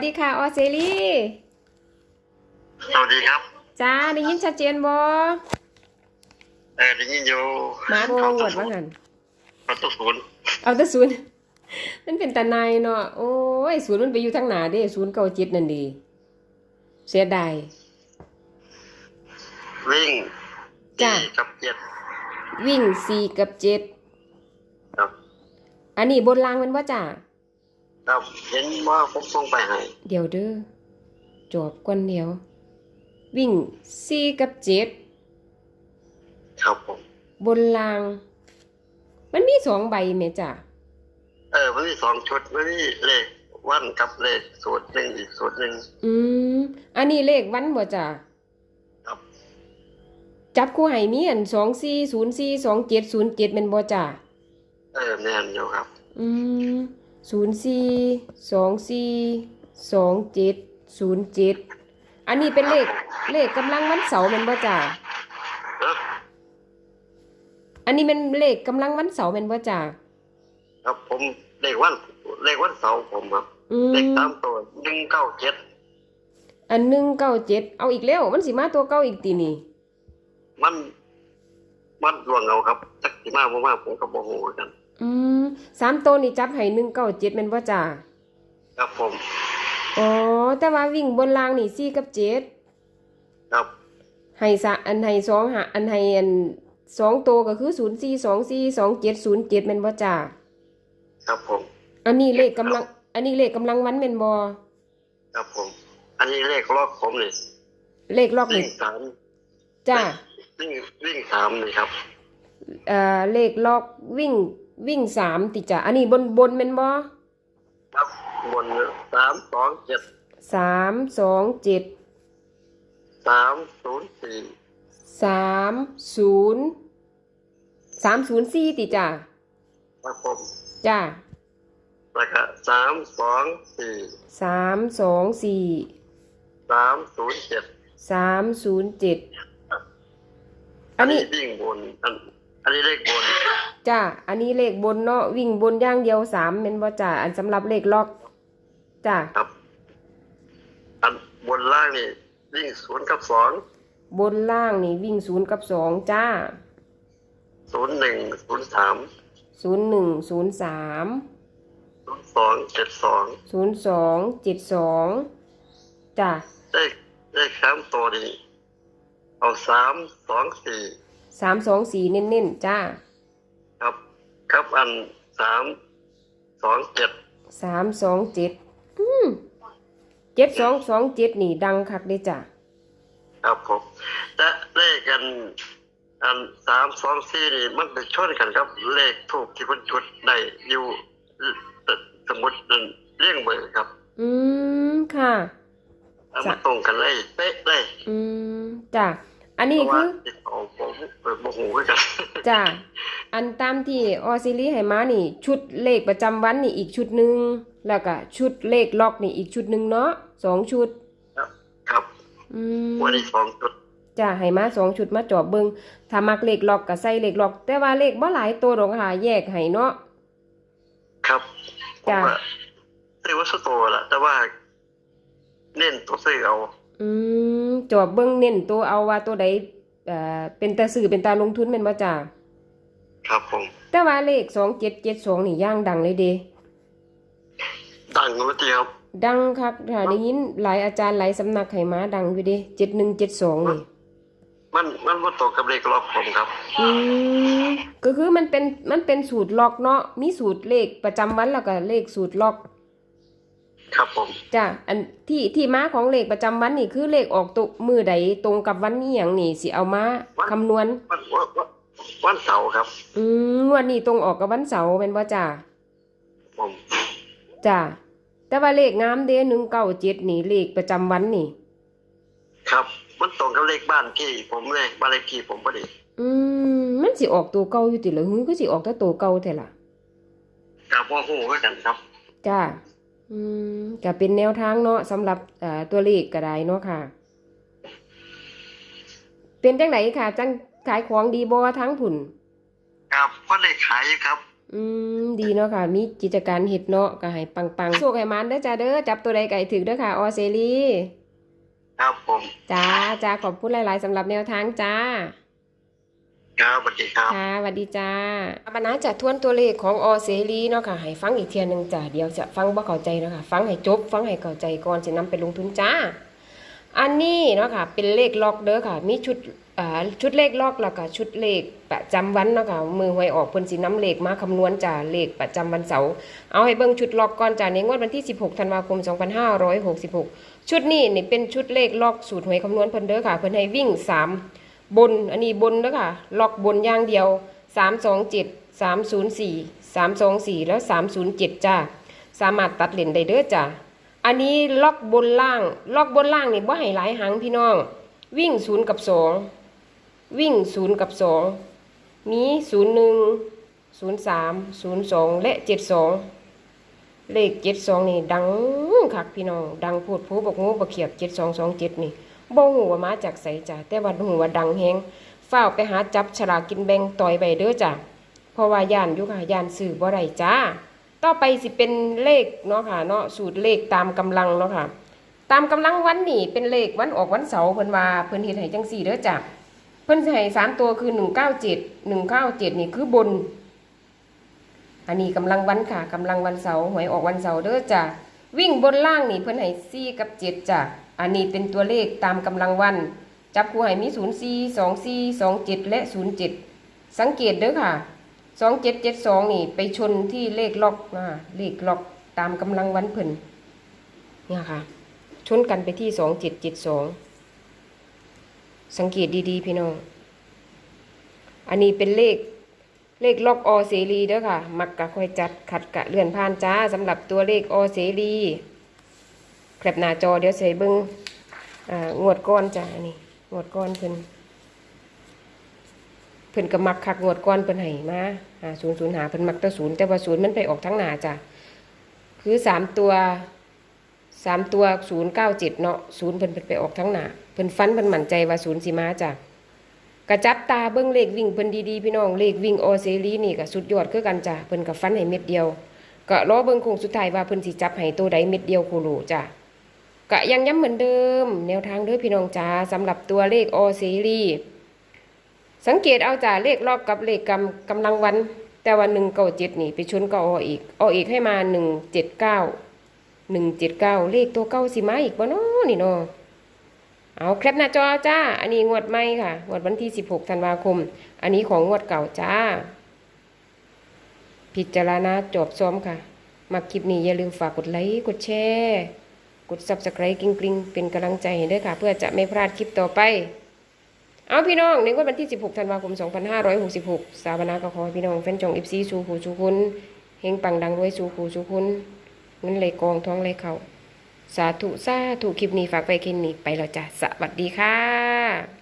สดีค่ะออเซรีสวัสดีครับจ้าได้ยินชัดเจนบ่เออได้ยินอยู่มาโบงวดว่างั้นประตูศูนย์เอาแต่ศูนย์มันเป็นตาในายเนาะโอ้ยศูนย์มันไปอยู่ทางหน้าเด้ศูนย์เก้าเจ็ดนั่นดีเสียดายวิ่งจ้ะสี่กับเจ็ดวิ่งสี่กับเจ็ดครับอันนี้บนรางแมันว่าจ้า ครับเห็นว่าผมส่งไปให้เดี๋ยวเด้อจบก่อนเดียว วิ่งสี่กับเจ็ดครับผมบนราง มันมีสองใบไหมจ้าเออมันมีสองชุดมันมีเลขวันกับเลขสูตรหนึ่งอีกสูตรหนึ่งอืมอันนี้เลขวันบ่จ้าครับ จับคู่ให้มีอันสองสี่ศูนย์สี่สองเจ็ดศูนย์เจ็ดเป็นบ่จ้าเออแน่นอยู่ครับ อืม ศูนย์สี่สองสี่สองเจ็ดศูนย์เจ็ดอันนี้เป็นเลขเลขกำลังวันเสาร์เป็นบ่จ้าเอออันนี้เป็นเลขกำลังวันเสาร์เป็นบ่จ้าครับผมเลขวันเลขวันเสาร์ผมครับอืเลขมตามตัวหนึ่งเก้าเจ็ดอันหนึ่งเก้าเจ็ดเอาอีกแล้วมันสิมาตัวเก้าอีกตีนี่ มัน มันดวงเอาครับสักที่มากมากผมกับโมโหกัน อืมสามตัวนี่จับให้หนึ่งเก้าเจ็ดเป็นบ่จ้าครับผมอ๋อแต่ว่าวิ่งบนรางนี่สี่กับเจ็ดครับให้สะอันให้สองหาอันให้อันสองตัวก็คือศูนย์สี่สองสี่สองเจ็ดศูนย์เจ็ดเป็นบ่จ้าครับผมอันนี้เลขกำลัง อันนี้เลขกำลังวันเป็นบ่ครับผม อันนี้เลขล็อกผมนี่เลขล็อกวิ่นี่งสามจ้า วิ่งวิ่งสามนี่ครับ เอ่อเลขล็อกวิ่ง วิ่งสามติจ้ะอันนี้บนบนเป็นบ่ครับบนสามสองเจ็ดสามสองเจ็ดสามศูนย์สี่สามศูนย์สามศูนย์สี่ติจ้ะครับผมจ้าแล้วก็สามสองสี่สามสองสี่สามศูนย์เจ็ดสามศูนย์เจ็ดอันนี้วิ่งบนอันอันนี้เลขบน จ้าอันนี้เลขบนเนาะวิ่งบนอย่างเดียวสามเป็นบ่จ้าอันสำหรับเลขล็อกจ้าครับ อันบนล่างนี่วิ่งศูนย์กับสองบนล่างนี่วิ่งศูนย์กับสองจ้าศูนย์หนึ่งศูนย์สามศูนย์หนึ่งศูนย์สามศูนย์สองเจ็ดสองศูนย์สองเจ็ดสองจ้าเลขเลขสามตัวนี้เอาสามสองสี่สามสองสี่เน้นๆจ้าครับ ครับอันสามสองเจ็ดสามสองเจ็ดอืมเจ็ดสองสองเจ็ดนี่ดังคักเลยจ้าครับผมและเลขกัน อันสามสองสี่นี่มันไปชนกันครับ เลขถูกที่คนจุดได้อยู่เอ่อสมมตินั่นเรียงเบอร์ครับ อืมค่ะเอามันตรงกันเลยเป๊ะเลยอืมจ้าอันนี้เพราะคืว่าอติดต่อผมเปิดโมโหกัน จ้า อันตามที่ออซิลี่ให้มานี่ ชุดเลขประจำวันนี่อีกชุดหนึ่งแล้วก็ชุดเลขล็อกนี่อีกชุดหนึ่งเนาะสองชุด ครับอืมวันนี้สองจุดจ้าให้มาสองชุดมาจอบเบิงถ้ามักเลขล็อกก็ใส่เลขล็อก แต่ว่าเลขบ่หลายตัวดอกค่ะแยกให้เนาะครับผมจ้ะว่าซื้อวัสดุแหละแต่ว่า เน้นตัวซื้อเอา อืมจอบเบิงเน้นตัวเอาว่าตัวใดเอ่อเป็นตาสื่อเป็นตาลงทุนแม่นบ่จ้า ครับผม แต่ว่าเลข2772นี่ย่างดังเลยเด้ดังมาทีครับดังคักถ้าได้ยินหลายอาจารย์หลายสำนักให้มาดังอยู่เด้7172นี่ มันมันว่าตกกับเลขล็อกผมครับ อืมก็คือมันเป็นมันเป็นสูตรล็อกเนาะมีสูตรเลขประจำวันแล้วก็เลขสูตรล็อกครับผมจ้ะอันที่ที่มาของเลขประจำวันนี่คือเลขออกตุมือใดตรงกับวันนี้อย่างนี่สิเอามาคำนวณวันวันวัน วันเสาร์ครับ อืมงวดนี้ตรงออกกับวันเสาร์เป็นว่าจ้าผมจ้าแต่ว่าเลขงามเด้หนึ่งเก้าเจ็ดนี่เลขประจำวันนี่ ครับ มันตรงกับเลขบ้านที่ผมเลยบ้านเลขที่ผมพอดีอืมมันสิออกตัวเก่าอยู่ติเหรือหือก็สิออกแต่ตัวเก่าแท้ล่ะกับโมโหกันครับ จ้าอืมก็เป็นแนวทางเนาะสำหรับเอ่อตัวเลขก็ได้เนาะค่ะ เป็นจังไหนค่ะจัง ขายของดีบ่ทั้งผุ่นครับเพราะเลขขายครับออืมดีเนาะค่ะ มีกิจการเฮ็ดเนาะก็ให้ปังๆโชคให้มันเด้อจ้าเด้อจับตัวใดไก่ถึกเด้อค่ะออเซรีครับผมจ้าจ้าขอบคุณหลาย ๆสำหรับแนวทางจ้าครับสวัสดีครับค่ะสวัสดีจ้าบรรณาจะทวนตัวเลขของอเสรีเนาะค่ะ ให้ฟังอีกเทียหนึงจ้าเดี๋ยวจะฟังบ่เข้าใจเนาะค่ะ ฟังให้จบ ฟังให้เข้าใจก่อนสินำไปลงทุนจ้า อันนี้เนาะค่ะ เป็นเลขล็อกเด้อค่ะ มีชุดอ่า ชุดเลขลอกแล้วก็ชุดเลขประจำวันเนาะค่ะมือหวยออกเพิ่นสิน้ำเลขมาคำนวณจ้าเลขประจำวันเสาร์เอาให้เบิ่งชุดลอกก่อนจ้าในงวดวันที่ 16ธันวาคม 2566 ชุดนี้นี่เป็นชุดเลขลอกสูตรหวยคำนวณเพิ่นเด้อค่ะเพิ่นให้วิ่ง 3 บนอันนี้บนเด้อค่ะลอกบนอย่างเดียว 327 304 324 แล้ว 307 จ้าสามารถตัดเลนได้เด้อจ้าอันนี้ล็อกบนล่างล็อกบนล่างนี่บ่ให้หลายหางพี่น้อง วิ่ง0กับ2 วิ่ง0กับ2มี01 03 02และ72เลข72นี่ดังคักพี่น้องดังพูดผู้บอกงูบ่เขียบ7227นี่บ่ฮู้ว่ามาจากไสจ้ะแต่ว่าฮู้ว่าดังแฮงเฝ้าไปหาจับฉลากกินแบงต่อยไว้เด้อจ้ะเพราะว่ายานยู่ค่ะย่านซื้อบ่ได้จ้าต่อไปสิเป็นเลขเนาะค่ะเนาะสูตรเลขตามกำลังเนาะค่ะ ตามกำลังวันนี่เป็นเลขวันออกวันเสาร์เพิ่นว่าเพิ่นเฮ็ดให้จังซี่เด้อจ้ะ พิ่นให้สามตัวคือ197 197นี่คือบน อันนี้กำลังวันค่ะกำลังวันเสาร์หวยออกวันเสาร์เด้อจ้ะวิ่งบนล่างนี่เพิ่นให้4กับ7จ้ะอันนี้เป็นตัวเลขตามกำลังวัน จับคู่ให้มี04 24 27และ07สังเกตเด้อค่ะสองเจ็ดเจ็ดสองนี่ไปชนที่เลขล็อกนะเลขล็อกตามกำลังวันเพิ่นเนี่ยค่ะ ชนกันไปที่สองเจ็ดเจ็ดสอง สังเกตดีๆ พี่น้อง อันนี้เป็นเลขเลขล็อกอเสรีเด้อค่ะ มักกะค่อยจัดขัดกะเลื่อนผ่านจ้าสำหรับตัวเลขอเสรีแคปหน้าจอเดี๋ยวใส่เบิ้งอ่างวดก้อนจ้าอันนี่งวดก้อนเพิ่นเพิ่นก็มักคักงวดก่อนเพิ่นให้มาหาศูนย์ศูนย์หาเพิ่นมักแต่ศูนย์แต่ว่าศูนย์มันไปออกทั้งหน้าจ้ะคือสามตัว สามตัวศูนย์เก้าเจ็ดเนาะศูนย์เพิ่นไปออกทั้งหนาเพิ่นฟันเพิ่นมั่นใจว่าศูนย์สิมาจ้ะกระจับตาเบิ่งเลขวิ่งเพิ่นดีๆพี่น้องเลขวิ่งออเซรีนี่ก็สุดยอดคือกันจ้ะเพิ่นก็ฟันให้เม็ดเดียวก็รอเบิ่งคงสุดท้ายว่าเพิ่นสิจับให้ตัวใดเม็ดเดียวโคโลจ้ะก็ยังย้ำเหมือนเดิม แนวทางเด้อพี่น้องจ้าสำหรับตัวเลขออเซรีสังเกตเอาจากเลขรอบกับเลขกำกำลังวัน แต่ว่าหนึ่งเก้าเจ็ดนี่ไปชนก็ออีกออีกให้มาหนึ่งเจ็ดเก้า หนึ่งเจ็ดเก้าเลขตัวเก้าสิมาอีกบ่เนาะนี่เนาะเอาแคปหน้าจอจ้า อันนี้งวดใหม่ค่ะงวดวันที่สิบหกธันวาคม อันนี้ของงวดเก่าจ้า พิจารณาจบซ้อมค่ะ มาคลิปนี้อย่าลืมฝากกดไลค์ กดแชร์ กด subscribe กริ๊งๆเป็นกำลังใจให้ด้วยค่ะ เพื่อจะไม่พลาดคลิปต่อไป เอาพี่น้องในวันที่ 16ธันวาคม 2566 สาบานากขอให้พี่น้องแฟนจองอิฟซีสู่ผู้สู่คุณเฮงปังดังด้วยสู่ผู้สู่คุณ เงินไหลกองท้องไหลเขาสาธุสาธุคลิปนี้ฝากไปกินนี้ไปแล้วจ้ะสวัสดีค่ะ